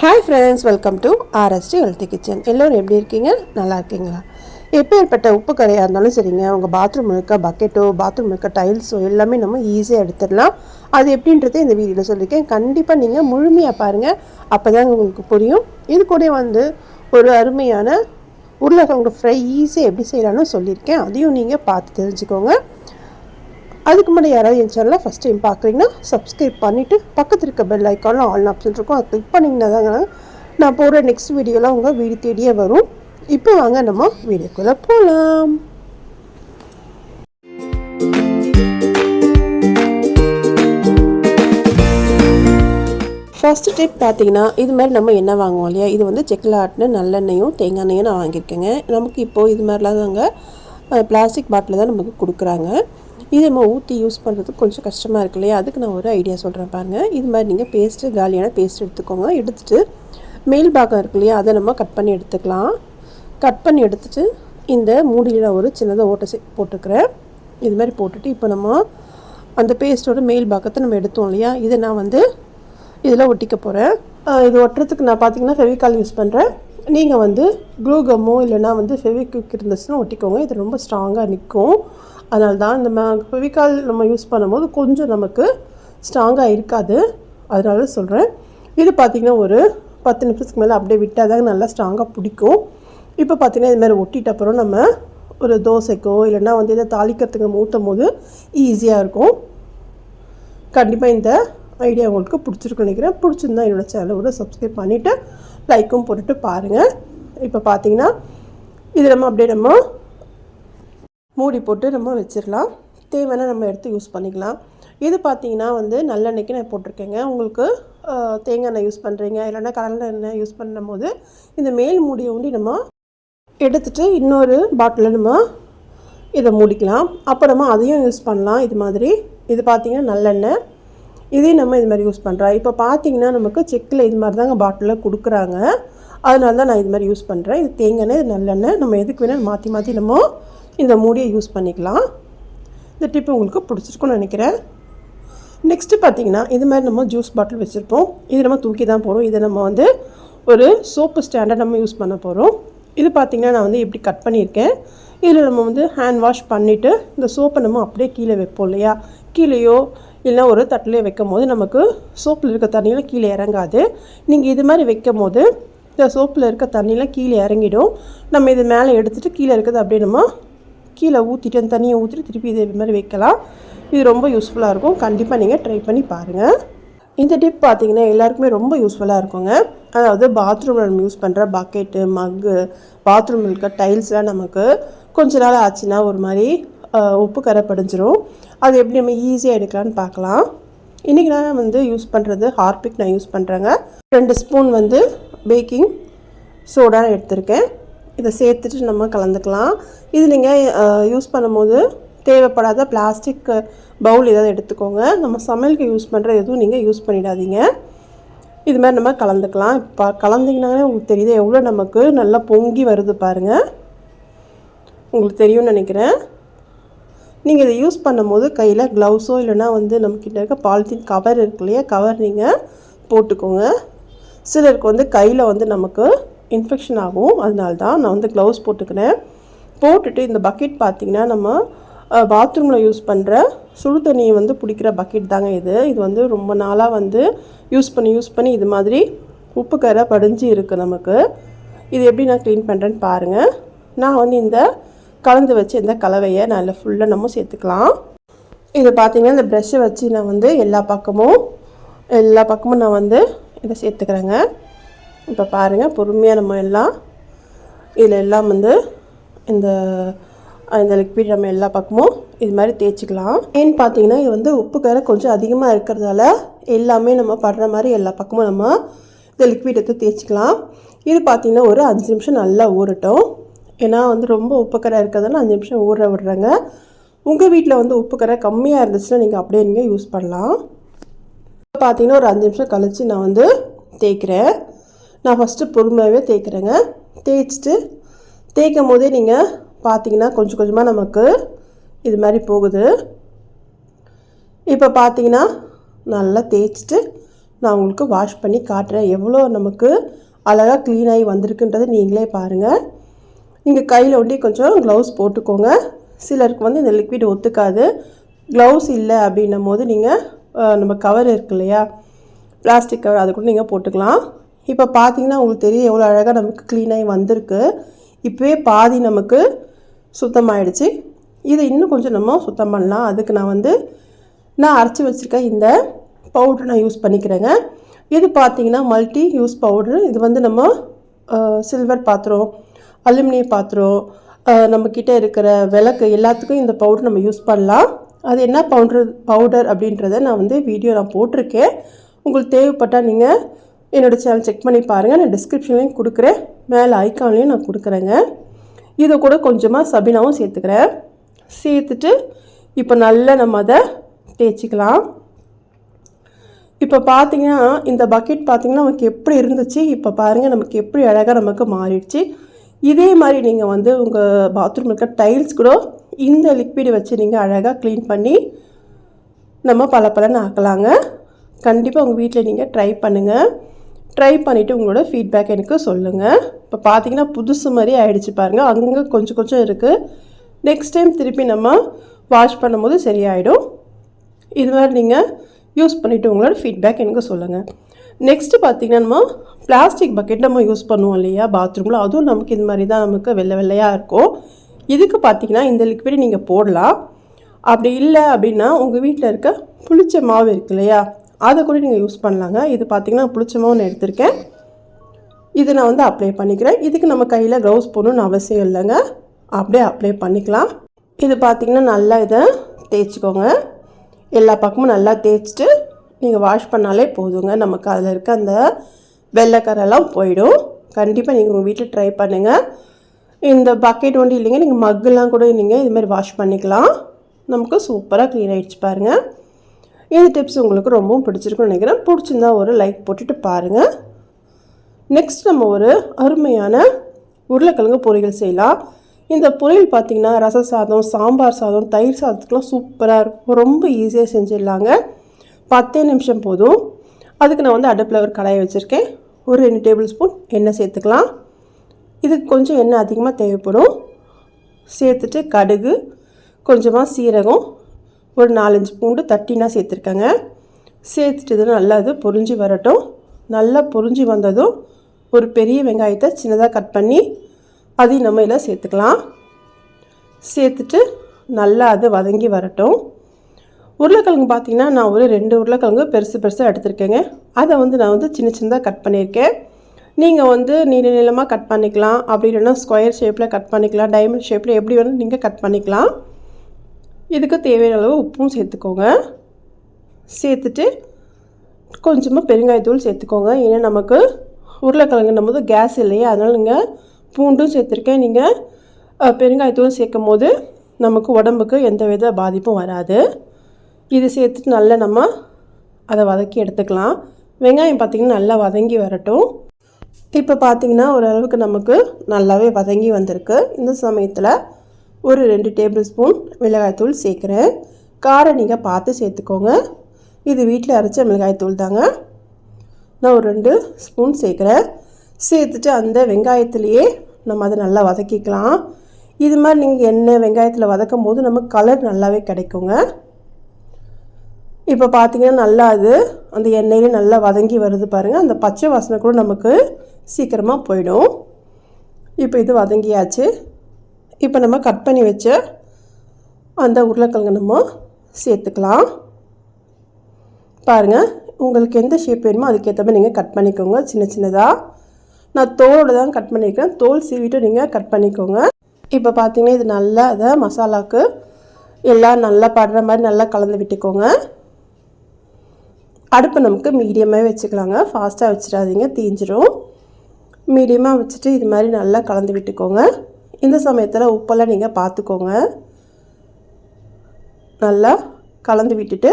Hi friends welcome to RST healthy kitchen எல்லோரும் எப்படி இருக்கீங்க? நல்லா இருக்கீங்களா? எப்பேற்பட்ட உப்பு கரையாக இருந்தாலும் சரிங்க. உங்கள் பாத்ரூம் இருக்க பக்கெட்டோ பாத்ரூம் இருக்க டைல்ஸோ எல்லாமே நம்ம ஈஸியாக எடுத்துடலாம். அது எப்படின்றத இந்த வீடியோவில் சொல்லியிருக்கேன் கண்டிப்பாக நீங்கள் முழுமையாக பாருங்கள் அப்போ தான் உங்களுக்கு புரியும். இது கூட வந்து ஒரு அருமையான உருளைக்கிழங்கு ஃப்ரை ஈஸியாக எப்படி செய்யலான்னு சொல்லியிருக்கேன் அதையும் நீங்கள் பார்த்து தெரிஞ்சுக்கோங்க. அதுக்கு முன்னாடி யாராவது என் சேனலில் ஃபஸ்ட் டைம் பார்க்குறீங்கன்னா சப்ஸ்கிரைப் பண்ணிவிட்டு பக்கத்தில் இருக்க பெல் ஐக்கானில் ஆல் ஆப்ஷன் இருக்கும். அதை கிளிக் பண்ணிங்கன்னா தாங்க நான் போகிற நெக்ஸ்ட் வீடியோலாம் உங்கள் வீடு தேடியே வரும். இப்போ வாங்க நம்ம வீடியோக்குள்ளே போகலாம் ஃபஸ்ட்டு டிப் பார்த்தீங்கன்னா இது மாதிரி நம்ம என்ன வாங்குவோம் இல்லையா? இது வந்து செக்கில் ஆட்டின நல்லெண்ணெயும் தேங்காய் எண்ணெயும் நான் வாங்கியிருக்கேங்க. நமக்கு இப்போது இது மாதிரிலாம் தாங்க பிளாஸ்டிக் பாட்டில் தான் நமக்கு கொடுக்குறாங்க. இது நம்ம ஊற்றி யூஸ் பண்ணுறதுக்கு கொஞ்சம் கஷ்டமாக இருக்கு இல்லையா? அதுக்கு நான் ஒரு ஐடியா சொல்கிறேன் பாருங்கள் இது மாதிரி நீங்கள் பேஸ்ட்டு காலியான பேஸ்ட் எடுத்துக்கோங்க. எடுத்துகிட்டு மேல் பாகம் இருக்கு இல்லையா? அதை நம்ம கட் பண்ணி எடுத்துக்கலாம். கட் பண்ணி எடுத்துகிட்டு இந்த மூடியில் ஒரு சின்னதாக ஓட்டை போட்டுக்கிறேன். இது மாதிரி போட்டுட்டு இப்போ நம்ம அந்த பேஸ்ட்டோட மேல் பாகத்தை நம்ம எடுத்தோம் இல்லையா? இதை நான் வந்து இதில் ஒட்டிக்க போகிறேன் இது ஒட்டுறதுக்கு நான் பார்த்தீங்கன்னா ஃபெவிகால் யூஸ் பண்ணுறேன் நீங்கள் வந்து க்ளூ இல்லைனா வந்து ஃபெவிக்விக் இருந்துச்சுன்னா ஒட்டிக்கோங்க. இது ரொம்ப ஸ்ட்ராங்காக நிற்கும் அதனால தான் இந்த ஃபெவிகால் நம்ம யூஸ் பண்ணும்போது கொஞ்சம் நமக்கு ஸ்ட்ராங்காக இருக்காது. அதனால சொல்கிறேன் இது பார்த்திங்கன்னா ஒரு பத்து நிமிஷத்துக்கு மேலே அப்படியே விட்டால் தான் நல்லா ஸ்ட்ராங்காக பிடிக்கும். இப்போ பார்த்திங்கன்னா இது மாதிரி ஒட்டிட்ட அப்புறம் நம்ம ஒரு தோசைக்கோ இல்லைன்னா வந்து இதை தாளிக்கிறதுக்கு நம்ம ஊற்றும் போது ஈஸியாக இருக்கும். கண்டிப்பாக இந்த ஐடியா உங்களுக்கு பிடிச்சிருக்குன்னு நினைக்கிறேன். பிடிச்சிருந்தா என்னோடய சேனலை கூட சப்ஸ்கிரைப் பண்ணிவிட்டு லைக்கும் போட்டுட்டு பாருங்கள் இப்போ பார்த்தீங்கன்னா இது நம்ம அப்படியே நம்ம மூடி போட்டு நம்ம வச்சிடலாம் தேவையான நம்ம எடுத்து யூஸ் பண்ணிக்கலாம். இது பார்த்தீங்கன்னா வந்து நல்லெண்ணெய்க்கு நான் போட்டிருக்கேங்க. உங்களுக்கு தேங்காய் எண்ணெய் யூஸ் பண்ணுறீங்க இல்லைன்னா கடலை எண்ணெய் யூஸ் பண்ணும் போது இந்த மேல் மூடியை ஒண்டி நம்ம எடுத்துகிட்டு இன்னொரு பாட்டிலில் நம்ம இதை மூடிக்கலாம். அப்போ நம்ம அதையும் யூஸ் பண்ணலாம். இது மாதிரி. இது பார்த்திங்கன்னா நல்லெண்ணெய். இதையும் நம்ம இது மாதிரி யூஸ் பண்ணுறோம் இப்போ பார்த்திங்கன்னா நமக்கு செக்கில் இது மாதிரி தாங்க பாட்டிலில் கொடுக்குறாங்க. அதனால தான் நான் இது மாதிரி யூஸ் பண்ணுறேன் இது தேங்காய் இது நல்லெண்ணெய். நம்ம எதுக்கு வேணால் மாற்றி மாற்றி நம்ம இந்த மூடியை யூஸ் பண்ணிக்கலாம். இந்த டிப்பு உங்களுக்கு பிடிச்சிருக்குன்னு நினைக்கிறேன். நெக்ஸ்ட்டு பார்த்தீங்கன்னா இது மாதிரி நம்ம ஜூஸ் பாட்டில் வச்சுருப்போம். இது நம்ம தூக்கி தான் போகிறோம் இதை நம்ம வந்து ஒரு சோப்பு ஸ்டாண்டர்ட் நம்ம யூஸ் பண்ண போகிறோம் இது பார்த்திங்கன்னா நான் வந்து இப்படி கட் பண்ணியிருக்கேன். இதில் நம்ம வந்து ஹேண்ட் வாஷ் பண்ணிவிட்டு இந்த சோப்பை நம்ம அப்படியே கீழே வைப்போம் இல்லையா? கீழேயோ இல்லைனா ஒரு தட்டிலே வைக்கும் போது நமக்கு சோப்பில் இருக்க தண்ணியில் கீழே இறங்காது. நீங்கள் இது மாதிரி வைக்கும் போது இந்த சோப்பில் இருக்க தண்ணியெலாம் கீழே இறங்கிடும். நம்ம இது மேலே எடுத்துகிட்டு கீழே இருக்கிறது அப்படியே நம்ம கீழே ஊற்றிட்டு அந்த தண்ணியை ஊற்றிட்டு திருப்பி இதே மாதிரி வைக்கலாம். இது ரொம்ப யூஸ்ஃபுல்லாக இருக்கும். கண்டிப்பாக நீங்கள் ட்ரை பண்ணி பாருங்கள் இந்த டிப் பார்த்தீங்கன்னா எல்லாருக்குமே ரொம்ப யூஸ்ஃபுல்லாக இருக்குங்க. அதாவது பாத்ரூமில் நம்ம யூஸ் பண்ணுற பக்கெட்டு மக்கு பாத்ரூமில் இருக்க டைல்ஸ்லாம் நமக்கு கொஞ்ச நாள் ஆச்சுன்னா ஒரு மாதிரி உப்பு கரை படிஞ்சிரும். அது எப்படி நம்ம ஈஸியாக எடுக்கலான்னு பார்க்கலாம். இன்றைக்கி நான் வந்து யூஸ் பண்ணுறது ஹார்பிக் நான் யூஸ் பண்ணுறேங்க ரெண்டு ஸ்பூன் வந்து பேக்கிங் சோடா எடுத்திருக்கேன். இதை சேர்த்துட்டு நம்ம கலந்துக்கலாம். இது நீங்கள் யூஸ் பண்ணும்போது தேவைப்படாத பிளாஸ்டிக் பவுல் ஏதாவது எடுத்துக்கோங்க. நம்ம சமையலுக்கு யூஸ் பண்ணுற எதுவும் நீங்கள் யூஸ் பண்ணிடாதீங்க. இது மாதிரி நம்ம கலந்துக்கலாம். இப்போ கலந்திங்கனாலே உங்களுக்கு தெரியுது எவ்வளோ நமக்கு நல்லா பொங்கி வருது பாருங்கள் உங்களுக்கு தெரியும்னு நினைக்கிறேன். நீங்கள் இதை யூஸ் பண்ணும்போது கையில் க்ளவுஸோ இல்லைனா வந்து நம்மக்கிட்ட இருக்க பாலித்தீன் கவர் இருக்கு இல்லையா? கவர் நீங்கள் போட்டுக்கோங்க. சிலருக்கு வந்து கையில் வந்து நமக்கு இன்ஃபெக்ஷன் ஆகும். அதனால தான் நான் வந்து க்ளவுஸ் போட்டுக்கிறேன். போட்டுட்டு இந்த பக்கெட் பார்த்திங்கன்னா நம்ம பாத்ரூமில் யூஸ் பண்ணுற சுடு தண்ணியை வந்து பிடிக்கிற பக்கெட் தாங்க இது. இது வந்து ரொம்ப நாளாக வந்து யூஸ் பண்ணி யூஸ் பண்ணி இது மாதிரி உப்பு கரை படிஞ்சு இருக்குது நமக்கு. இது எப்படி நான் க்ளீன் பண்ணுறேன்னு பாருங்கள் நான் வந்து இந்த கலந்து வச்சு இந்த கலவையை நல்லா ஃபுல்லாக நம்ம சேர்த்துக்கலாம். இது பார்த்திங்கன்னா இந்த ப்ரெஷ்ஷை வச்சு நான் வந்து எல்லா பக்கமும் எல்லா பக்கமும் நான் வந்து இதை சேர்த்துக்கிறேங்க. இப்போ பாருங்கள் பொறுமையாக நம்ம எல்லாம் இதில் எல்லாம் வந்து இந்த இந்த லிக்விட் நம்ம எல்லா பக்கமும் இது மாதிரி தேய்ச்சிக்கலாம். ஏன்னு பார்த்தீங்கன்னா இது வந்து உப்பு கரை கொஞ்சம் அதிகமாக இருக்கிறதால எல்லாமே நம்ம படுற மாதிரி எல்லா பக்கமும் நம்ம இந்த லிக்விட் எடுத்து தேய்ச்சிக்கலாம். இது பார்த்திங்கன்னா ஒரு அஞ்சு நிமிஷம் நல்லா ஊறட்டும். ஏன்னா வந்து ரொம்ப உப்பு கரை இருக்கிறதால அஞ்சு நிமிஷம் ஊற விடுறாங்க. உங்கள் வீட்டில் வந்து உப்பு கரை கம்மியாக இருந்துச்சுன்னா நீங்கள் அப்படியே நீங்கள் யூஸ் பண்ணலாம். இப்போ பார்த்தீங்கன்னா ஒரு அஞ்சு நிமிஷம் கழித்து நான் வந்து தேய்க்கிறேன். நான் ஃபஸ்ட்டு பொறுமையாகவே தேய்க்கிறேங்க. தேய்ச்சிட்டு தேய்க்கும் போதே நீங்கள் பார்த்தீங்கன்னா கொஞ்சம் கொஞ்சமாக நமக்கு இது மாதிரி போகுது. இப்போ பார்த்தீங்கன்னா நல்லா தேய்ச்சிட்டு நான் உங்களுக்கு வாஷ் பண்ணி காட்டுறேன். எவ்வளோ நமக்கு அழகாக க்ளீனாகி வந்திருக்குன்றதை நீங்களே பாருங்கள் நீங்கள் கையில் ஒண்டி கொஞ்சம் க்ளவுஸ் போட்டுக்கோங்க. சிலருக்கு வந்து இந்த லிக்விட் ஒத்துக்காது. க்ளவுஸ் இல்லை அப்படின்னும் போது நீங்கள் நம்ம கவர் இருக்கு இல்லையா? பிளாஸ்டிக் கவர் அது கூட நீங்கள் போட்டுக்கலாம். இப்போ பார்த்தீங்கன்னா உங்களுக்கு தெரியும் எவ்வளோ அழகாக நமக்கு க்ளீனாகி வந்திருக்கு. இப்போவே பாதி நமக்கு சுத்தமாயிடுச்சு. இதை இன்னும் கொஞ்சம் நம்ம சுத்தம் பண்ணலாம். அதுக்கு நான் வந்து நான் அரைச்சி வச்சுருக்க இந்த பவுட்ரு நான் யூஸ் பண்ணிக்கிறேங்க. இது பார்த்தீங்கன்னா மல்டி யூஸ் பவுட்ரு இது வந்து நம்ம சில்வர் பாத்திரம் அலுமினிய பாத்திரம் நம்மக்கிட்ட இருக்கிற விளக்கு எல்லாத்துக்கும் இந்த பவுடர் நம்ம யூஸ் பண்ணலாம். அது என்ன பவுடர் பவுடர் அப்படின்றத நான் வந்து வீடியோ நான் போட்டிருக்கேன். உங்களுக்கு தேவைப்பட்டால் நீங்கள் என்னோடய சேனல் செக் பண்ணி பாருங்கள் நான் டிஸ்கிரிப்ஷன்லேயும் கொடுக்குறேன். மேலே ஐக்கான்லேயும் நான் கொடுக்குறேங்க. இதை கூட கொஞ்சமாக சபினாவும் சேர்த்துக்கிறேன். சேர்த்துட்டு இப்போ நல்லா நம்ம அதை தேய்ச்சிக்கலாம். இப்போ பார்த்தீங்கன்னா இந்த பக்கெட் பார்த்திங்கன்னா நமக்கு எப்படி இருந்துச்சு? இப்போ பாருங்கள் நமக்கு எப்படி அழகாக நமக்கு மாறிடுச்சு. இதே மாதிரி நீங்கள் வந்து உங்கள் பாத்ரூம் இருக்க டைல்ஸ் கூட இந்த லிக்விடை வச்சு நீங்கள் அழகாக க்ளீன் பண்ணி நம்ம பல பலன்னு ஆக்கலாங்க. கண்டிப்பாக உங்கள் வீட்டில் நீங்கள் ட்ரை பண்ணுங்கள் ட்ரை பண்ணிவிட்டு உங்களோட ஃபீட்பேக் எனக்கு சொல்லுங்கள் இப்போ பார்த்தீங்கன்னா புதுசு மாதிரி ஆயிடுச்சு பாருங்கள் அங்கங்கே கொஞ்சம் கொஞ்சம் இருக்குது நெக்ஸ்ட் டைம் திருப்பி நம்ம வாஷ் பண்ணும்போது சரியாயிடும். இது மாதிரி நீங்கள் யூஸ் பண்ணிவிட்டு உங்களோட ஃபீட்பேக் எனக்கு சொல்லுங்கள் நெக்ஸ்ட்டு பார்த்தீங்கன்னா நம்ம பிளாஸ்டிக் பக்கெட் நம்ம யூஸ் பண்ணுவோம் இல்லையா? பாத்ரூமில் அதுவும் நமக்கு இது மாதிரி தான் நமக்கு வெள்ளை வெள்ளையாக இருக்கும். இதுக்கு பார்த்தீங்கன்னா இந்த லிக்விட் நீங்கள் போடலாம். அப்படி இல்லை அப்படின்னா உங்கள் வீட்டில் இருக்க புளிச்ச மாவு இருக்கு இல்லையா? அதை கூட நீங்கள் யூஸ் பண்ணலாங்க. இது பார்த்தீங்கன்னா புளிச்சமாக ஒன்று எடுத்திருக்கேன். இது நான் வந்து அப்ளை பண்ணிக்கிறேன். இதுக்கு நம்ம கையில் க்ளவுஸ் போடணும்னு அவசியம் இல்லைங்க. அப்படியே அப்ளை பண்ணிக்கலாம். இது பார்த்திங்கன்னா நல்லா இதை தேய்ச்சிக்கோங்க. எல்லா பக்கமும் நல்லா தேய்ச்சிட்டு நீங்கள் வாஷ் பண்ணாலே போதுங்க. நமக்கு அதில் இருக்க அந்த வெள்ளைக்கரெல்லாம் போயிடும். கண்டிப்பாக நீங்கள் உங்கள் வீட்டில் ட்ரை பண்ணுங்கள் இந்த பக்கெட் ஒன்றும் இல்லைங்க. நீங்கள் மக்கெல்லாம் கூட நீங்கள் இதுமாதிரி வாஷ் பண்ணிக்கலாம். நமக்கு சூப்பராக க்ளீன் ஆகிடுச்சு பாருங்கள் இந்த டிப்ஸ் உங்களுக்கு ரொம்பவும் பிடிச்சிருக்குன்னு நினைக்கிறேன். பிடிச்சிருந்தா ஒரு லைக் போட்டுட்டு பாருங்கள் நெக்ஸ்ட் நம்ம ஒரு அருமையான உருளைக்கிழங்கு பொரியல் செய்யலாம். இந்த பொரியல் பார்த்திங்கன்னா ரச சாதம் சாம்பார் சாதம் தயிர் சாதத்துக்கெலாம் சூப்பராக இருக்கும். ரொம்ப ஈஸியாக செஞ்சிடலாங்க. பத்தே நிமிஷம் போதும். அதுக்கு நான் வந்து அடுப்பில் ஒரு கடாயை வச்சுருக்கேன். ஒரு ரெண்டு டேபிள் ஸ்பூன் எண்ணெய் சேர்த்துக்கலாம். இதுக்கு கொஞ்சம் எண்ணெய் அதிகமாக தேவைப்படும். சேர்த்துட்டு கடுகு கொஞ்சமாக சீரகம் ஒரு நாலஞ்சு பூண்டு தட்டினா சேர்த்துருக்கேங்க. சேர்த்துட்டு இது நல்லா இது பொறிஞ்சி வரட்டும். நல்லா பொறிஞ்சி வந்ததும் ஒரு பெரிய வெங்காயத்தை சின்னதாக கட் பண்ணி அதையும் நம்ம இதில் சேர்த்துக்கலாம். சேர்த்துட்டு நல்லா அது வதங்கி வரட்டும். உருளைக்கிழங்கு பார்த்திங்கன்னா நான் ஒரு ரெண்டு உருளைக்கிழங்கு பெருசு பெருசாக எடுத்திருக்கேங்க. அதை வந்து நான் வந்து சின்ன சின்னதாக கட் பண்ணியிருக்கேன். நீங்கள் வந்து நீள நீளமாக கட் பண்ணிக்கலாம். அப்படி இல்லைன்னா ஸ்கொயர் ஷேப்பில் கட் பண்ணிக்கலாம். டைமண்ட் ஷேப்பில் எப்படி வேணும் நீங்கள் கட் பண்ணிக்கலாம். இதுக்கு தேவையான அளவு உப்பும் சேர்த்துக்கோங்க. சேர்த்துட்டு கொஞ்சமாக பெருங்காயத்தூள் சேர்த்துக்கோங்க. ஏன்னா நமக்கு உருளைக்கிழங்குன்னும் போது கேஸ் இல்லையா அதனால் நீங்கள் பூண்டும் சேர்த்துருக்கேன். நீங்கள் பெருங்காயத்தூள் சேர்க்கும் போது நமக்கு உடம்புக்கு எந்த வித பாதிப்பும் வராது. இது சேர்த்துட்டு நல்லா நம்ம அதை வதக்கி எடுத்துக்கலாம். வெங்காயம் பார்த்திங்கன்னா நல்லா வதங்கி வரட்டும். இப்போ பார்த்தீங்கன்னா ஓரளவுக்கு நமக்கு நல்லாவே வதங்கி வந்திருக்கு. இந்த சமயத்தில் ஒரு ரெண்டு டேபிள் ஸ்பூன் மிளகாய்த்தூள் சேர்க்குறேன். காரம் நீங்கள் பார்த்து சேர்த்துக்கோங்க. இது வீட்டில் அரைச்ச மிளகாய்த்தூள் தாங்க. நான் ஒரு ரெண்டு ஸ்பூன் சேர்க்குறேன். சேர்த்துட்டு அந்த வெங்காயத்துலேயே நம்ம அதை நல்லா வதக்கிக்கலாம். இது மாதிரி நீங்கள் எண்ணெய் வெங்காயத்தில் வதக்கும் போது நமக்கு கலர் நல்லாவே கிடைக்குங்க. இப்போ பார்த்தீங்கன்னா நல்லா அது அந்த எண்ணெயிலே நல்லா வதங்கி வருது பாருங்கள் அந்த பச்சை வாசனை கூட நமக்கு சீக்கிரமாக போயிடும். இப்போ இது வதங்கியாச்சு. இப்போ நம்ம கட் பண்ணி வச்ச அந்த உருளைக்கிழங்கு நம்ம சேர்த்துக்கலாம். பாருங்கள் உங்களுக்கு எந்த ஷேப் வேணுமோ அதுக்கேற்ற மாதிரி நீங்கள் கட் பண்ணிக்கோங்க சின்ன சின்னதாக நான் தோலோட தான் கட் பண்ணியிருக்கேன் தோல் சீவிட்டு நீங்கள் கட் பண்ணிக்கோங்க. இப்போ பார்த்தீங்கன்னா இது நல்லா அதை மசாலாவுக்கு எல்லாம் நல்லா படுற மாதிரி நல்லா கலந்து விட்டுக்கோங்க. அடுப்பு நமக்கு மீடியமாக வச்சுக்கலாங்க. ஃபாஸ்ட்டாக வச்சிடாதீங்க தீஞ்சிரும். மீடியமாக வச்சுட்டு இது மாதிரி நல்லா கலந்து விட்டுக்கோங்க. இந்த சமயத்தில் உப்பெல்லாம் நீங்கள் பார்த்துக்கோங்க நல்லா கலந்து விட்டுட்டு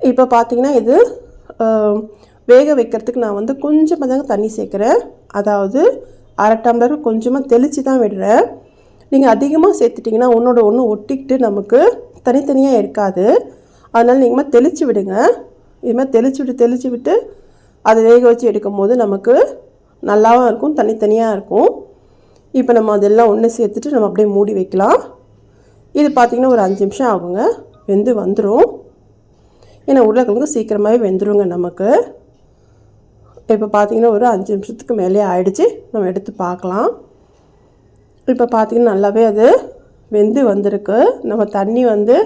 இப்போ பார்த்தீங்கன்னா இது வேக வைக்கிறதுக்கு நான் வந்து கொஞ்சமாக தாங்க தண்ணி சேர்க்குறேன். அதாவது அரை டம்ளர் கொஞ்சமாக தெளித்து தான் விடுறேன். நீங்கள் அதிகமாக சேர்த்துட்டிங்கன்னா ஒன்றோட ஒன்று ஒட்டிக்கிட்டு நமக்கு தனித்தனியாக இருக்காது. அதனால் நீங்கள் தெளித்து விடுங்க. இது மாதிரி விட்டு தெளித்து விட்டு அதை வேக வச்சு எடுக்கும் போது நமக்கு நல்லாவும் இருக்கும் தனித்தனியாக இருக்கும். இப்போ நம்ம அதெல்லாம் ஒன்று சேர்த்துட்டு நம்ம அப்படியே மூடி வைக்கலாம். இது பார்த்திங்கன்னா ஒரு அஞ்சு நிமிஷம் ஆகுங்க. வெந்து வந்துடும் ஏன்னா உருளைக்கிழங்கு சீக்கிரமாகவே வெந்துருங்க நமக்கு. இப்போ பார்த்தீங்கன்னா ஒரு அஞ்சு நிமிஷத்துக்கு மேலே ஆயிடுச்சு. நம்ம எடுத்து பார்க்கலாம். இப்போ பார்த்தீங்கன்னா நல்லாவே அது வெந்து வந்திருக்கு. நம்ம தண்ணி வந்து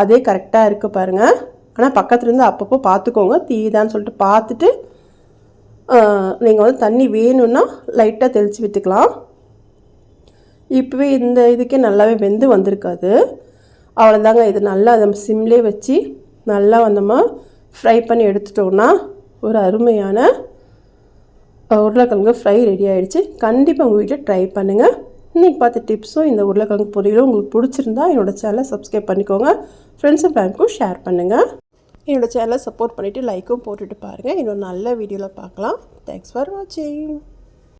அதே கரெக்டாக இருக்குது பாருங்கள் ஆனால் பக்கத்துலேருந்து அப்பப்போ பார்த்துக்கோங்க. தீதான்னு சொல்லிட்டு பார்த்துட்டு நீங்கள் வந்து தண்ணி வேணும்னா லைட்டாக தெளித்து விட்டுக்கலாம். இப்போவே இந்த இதுக்கே நல்லாவே வெந்து வந்திருக்காது. அவ்வளோதாங்க இது நல்லா நம்ம சிம்லே வச்சு நல்லா நம்ம ஃப்ரை பண்ணி எடுத்துட்டோம்னா ஒரு அருமையான உருளைக்கிழங்கு ஃப்ரை ரெடி ஆகிடுச்சு கண்டிப்பாக உங்கள் வீட்டில் ட்ரை பண்ணுங்கள் இன்றைக்கி பார்த்த டிப்ஸும் இந்த உருளைக்கிழங்கு பொரியலும் உங்களுக்கு பிடிச்சிருந்தா என்னோடய சேனலை சப்ஸ்கிரைப் பண்ணிக்கோங்க. ஃப்ரெண்ட்ஸ் அண்ட் ஃபேமிலிக்கும் ஷேர் பண்ணுங்கள் என்னோடய சேனலை சப்போர்ட் பண்ணிவிட்டு லைக்கும் போட்டுட்டு பாருங்கள் இன்னொரு நல்ல வீடியோவில் பார்க்கலாம். தேங்க்ஸ் ஃபார் வாட்சிங்